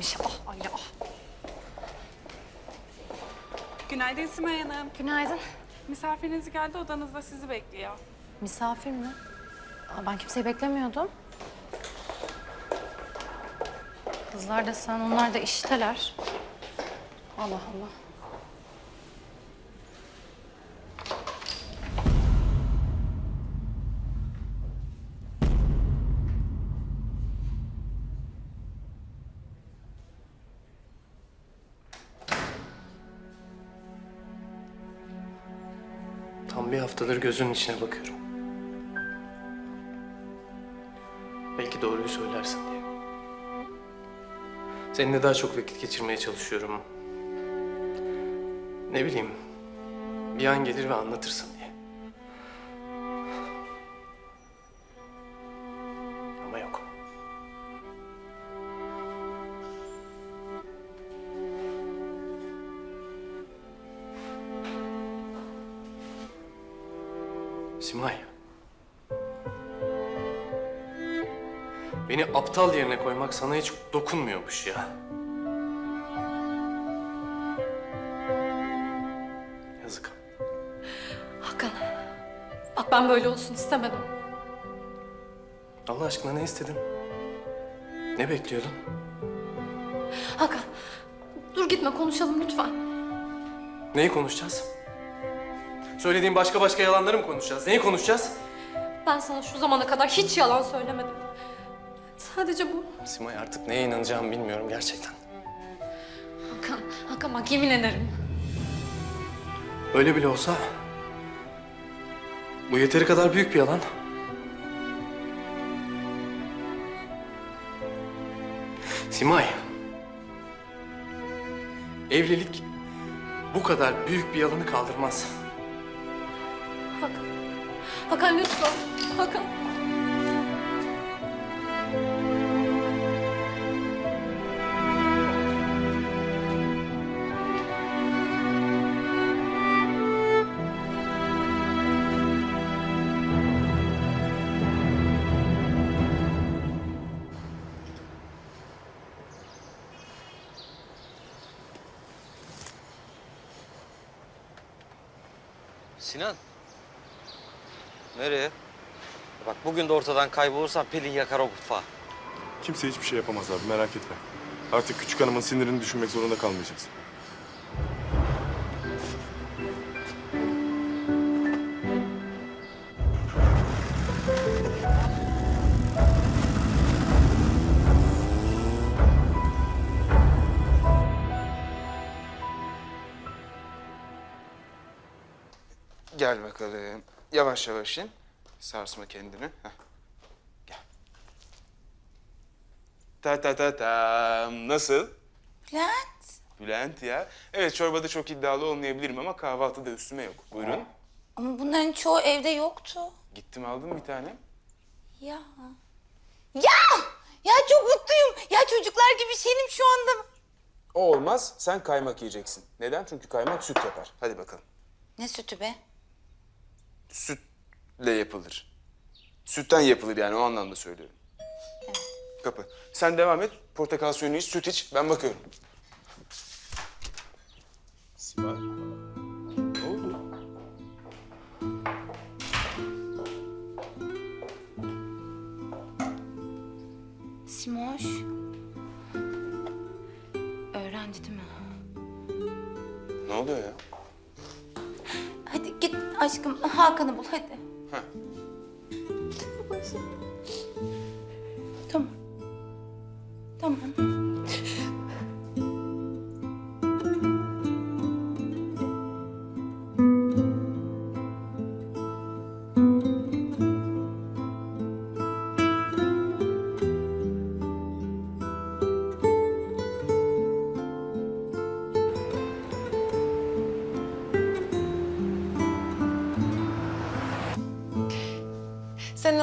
işe. Ah Ayla ah. Günaydın Simay Hanım. Günaydın. Misafiriniz geldi odanızda sizi bekliyor. Misafir mi? Aa, ben kimseyi beklemiyordum. Kızlar da sen, onlar da işteler. Allah Allah. Tam bir haftadır gözünün içine bakıyorum. Belki doğruyu söylersin diye. Seninle daha çok vakit geçirmeye çalışıyorum. Ne bileyim, bir an gelir ve anlatırsın Simay. Beni aptal yerine koymak sana hiç dokunmuyormuş ya. Yazık. Hakan. Bak ben böyle olsun istemedim. Allah aşkına ne istedin? Ne bekliyordun? Hakan. Dur gitme konuşalım lütfen. Neyi konuşacağız? Söylediğin başka başka yalanları mı konuşacağız? Neyi konuşacağız? Ben sana şu zamana kadar hiç yalan söylemedim. Sadece bu. Simay artık neye inanacağımı bilmiyorum gerçekten. Hakan, Hakan bak yemin ederim. Öyle bile olsa... Bu yeteri kadar büyük bir yalan. Simay. Evlilik bu kadar büyük bir yalanı kaldırmaz. Hakan. Hakan lütfen. Hakan. Sinan. Nereye? Bak bugün de ortadan kaybolursan Pelin yakar o mutfağı. Kimse hiçbir şey yapamaz abi merak etme. Artık küçük hanımın sinirini düşünmek zorunda kalmayacaksın. Gel bakalım. Yavaş yavaş in. Sarsma kendini. Heh. Gel. Ta ta ta ta. Nasıl? Bülent. Bülent ya. Evet çorbada çok iddialı olmayabilirim ama kahvaltıda üstüme yok. Buyurun. Ama bunların çoğu evde yoktu. Gittim aldım bir tane. Ya. Ya! Ya çok mutluyum. Ya çocuklar gibi şeyim şu anda. O olmaz. Sen kaymak yiyeceksin. Neden? Çünkü kaymak süt yapar. Hadi bakalım. Ne sütü be? Sütle yapılır. Sütten yapılır yani o anlamda söylüyorum. Kapı. Sen devam et. Portakal suyunu iç, süt iç. Ben bakıyorum. Sibel. Aşkım Hakan'ı bul hadi. Heh. Tamam. Tamam.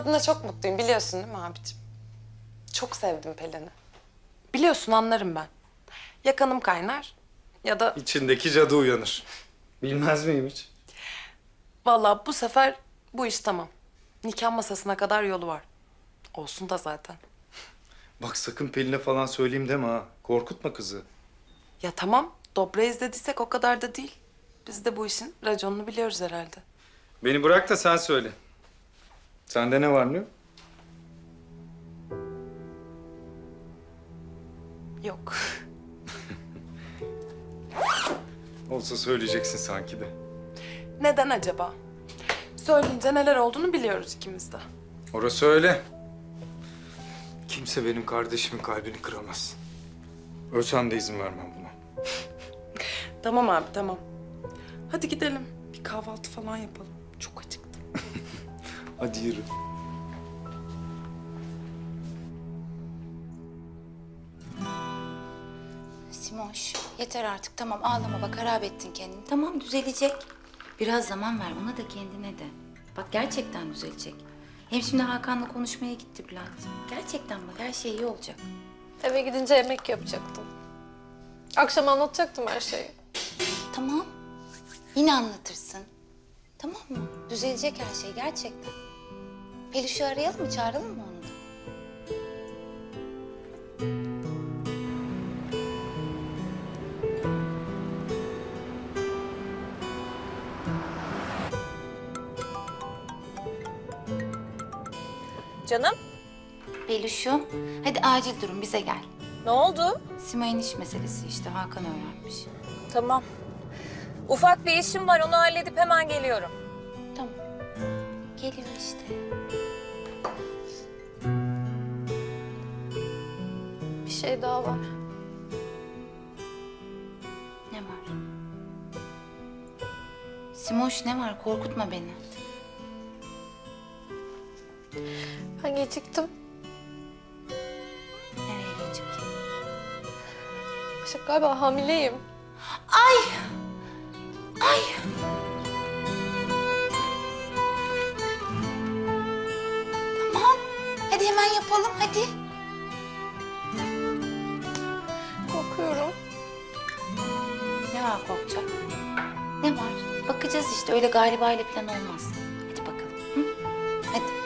Adına çok mutluyum biliyorsun değil mi abicim? Çok sevdim Pelin'i. Biliyorsun anlarım ben. Ya kanım kaynar ya da İçindeki cadı uyanır. Bilmez miyim hiç? vallahi bu sefer bu iş tamam. Nikah masasına kadar yolu var. Olsun da zaten. Bak sakın Pelin'e falan söyleyeyim deme ha. Korkutma kızı. Ya tamam, dobra izlediysek o kadar da değil. Biz de bu işin raconunu biliyoruz herhalde. Beni bırak da sen söyle. Sende ne var ne yok? Yok. Olsa söyleyeceksin sanki de. Neden acaba? Söyleyince neler olduğunu biliyoruz ikimiz de. Orası öyle. Kimse benim kardeşimin kalbini kıramaz. Ölsem de izin vermem buna. Tamam abi, tamam. Hadi gidelim. Bir kahvaltı falan yapalım. Çok acıktım. Hadi yürü. Simoş yeter artık tamam ağlama bak harap ettin kendini. Tamam düzelecek. Biraz zaman ver ona da kendine de. Bak gerçekten düzelecek. Hem şimdi Hakan'la konuşmaya gitti Bülent. Gerçekten bak her şey iyi olacak. Eve gidince yemek yapacaktım. Akşam anlatacaktım her şeyi. Tamam. Yine anlatırsın. Tamam mı? Düzelecek her şey gerçekten. Peluş'u arayalım mı çağıralım mı onu da? Canım Peluş'um hadi acil durum bize gel. ne oldu? Simay'ın iş meselesi işte Hakan öğrenmiş. Tamam. Ufak bir işim var onu halledip hemen geliyorum. Geliyor işte. Bir şey daha var. Ne var? Simoş ne var? Korkutma beni. Ben geciktim. Nereye geciktin? Başak galiba hamileyim. Ay! Ay! Yapalım hadi. Korkuyorum. Ne var korkacak? Ne var? Bakacağız işte öyle galiba ile plan olmaz. Hadi bakalım. Hı? Hadi.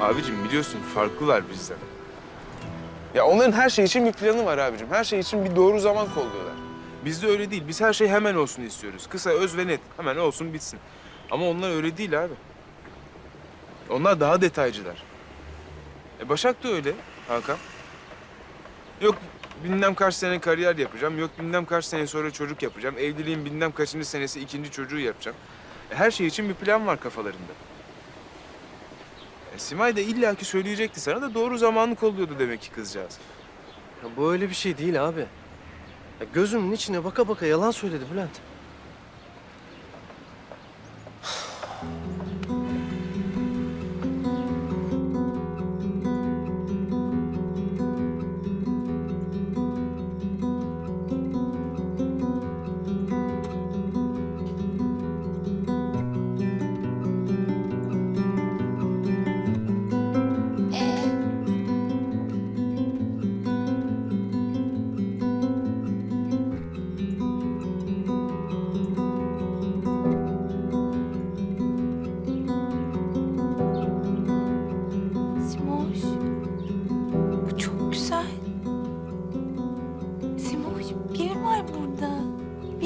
Abicim biliyorsun farklılar bizden. Ya onların her şey için bir planı var abicim. Her şey için bir doğru zaman kolluyorlar. Bizde öyle değil. Biz her şey hemen olsun istiyoruz. Kısa, öz ve net. Hemen olsun bitsin. Ama onlar öyle değil abi. Onlar daha detaycılar. E Başak da öyle Hakan. Yok bilmem kaç sene kariyer yapacağım. Yok bilmem kaç sene sonra çocuk yapacağım. Evliliğin bilmem kaçıncı senesi ikinci çocuğu yapacağım. E Her şey için bir plan var kafalarında. E, Simay da illaki söyleyecekti sana da doğru zamanı kolluyordu demek ki kızcağız. Ya bu öyle bir şey değil abi. Ya gözümün içine baka baka yalan söyledi Bülent.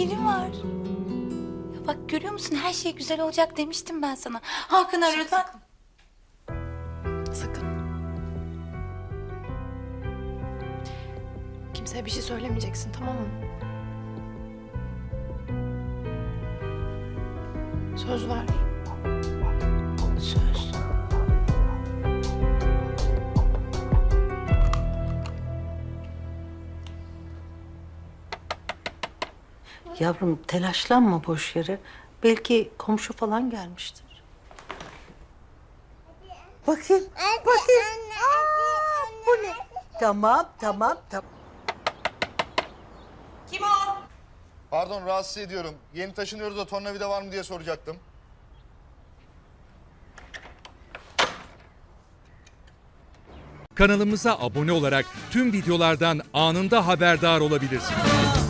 Biri var. Ya bak görüyor musun her şey güzel olacak demiştim ben sana. Hakan arıyor. Bak. Sakın. Kimseye bir şey söylemeyeceksin tamam mı? Söz ver. Yavrum telaşlanma boş yere. Belki komşu falan gelmiştir. Bakayım, bakayım. Aa, bu ne? Tamam, tamam, tamam. Pardon rahatsız ediyorum. Yeni taşınıyoruz da tornavida var mı diye soracaktım. Kanalımıza abone olarak tüm videolardan anında haberdar olabilirsiniz.